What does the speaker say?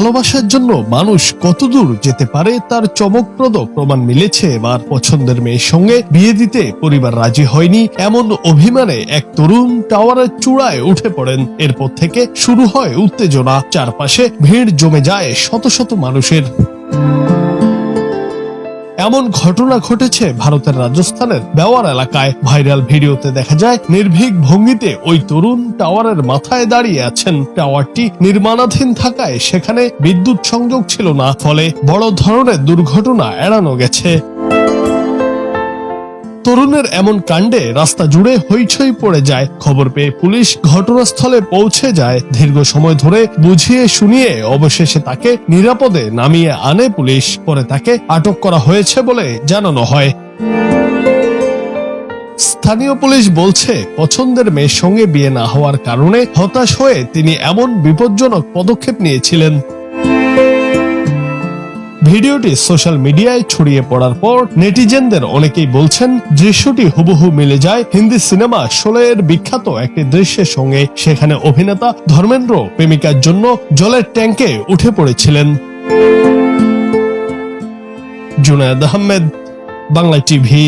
ভালোবাসার জন্য মানুষ কতদূর যেতে পারে তার চমকপ্রদ প্রমাণ মিলেছে এবার পছন্দের মেয়ের সঙ্গে। বিয়ে দিতে পরিবার রাজি হয়নি, এমন অভিমানে এক তরুণ টাওয়ারের চূড়ায় উঠে পড়েন। এরপর থেকে শুরু হয় উত্তেজনা, চারপাশে ভিড় জমে যায় শত শত মানুষের। এমন ঘটনা ঘটেছে ভারতের রাজস্থানের বেওয়ার এলাকায়। ভাইরাল ভিডিওতে দেখা যায়, নির্ভীক ভঙ্গিতে ওই তরুণ টাওয়ারের মাথায় দাঁড়িয়ে আছেন। টাওয়ারটি নির্মাণাধীন থাকায় সেখানে বিদ্যুৎ সংযোগ ছিল না, ফলে বড় ধরনের দুর্ঘটনা এড়ানো গেছে। তরুণের এমন কাণ্ডে রাস্তা জুড়ে হইচই পড়ে যায়। খবর পেয়ে পুলিশ ঘটনাস্থলে পৌঁছে যায়। দীর্ঘ সময় ধরে বুঝিয়ে শুনিয়ে অবশেষে তাকে নিরাপদে নামিয়ে আনে পুলিশ। পরে তাকে আটক করা হয়েছে বলে জানানো হয়। স্থানীয় পুলিশ বলছে, পছন্দের মেয়ের সঙ্গে বিয়ে না হওয়ার কারণে হতাশ হয়ে তিনি এমন বিপজ্জনক পদক্ষেপ নিয়েছিলেন। ভিডিওটি সোশ্যাল মিডিয়ায় ছড়িয়ে পড়ার পর নেটিজেনদের অনেকেই বলছেন, দৃশ্যটি হুবহু মিলে যায়। হিন্দি সিনেমা শোলের বিখ্যাত একটি দৃশ্যের সঙ্গে সেখানে অভিনেতা ধর্মেন্দ্র প্রেমিকার জন্য জলের ট্যাঙ্কে উঠে পড়েছিলেন। জুনায়দ আহমেদ, বাংলা টিভি।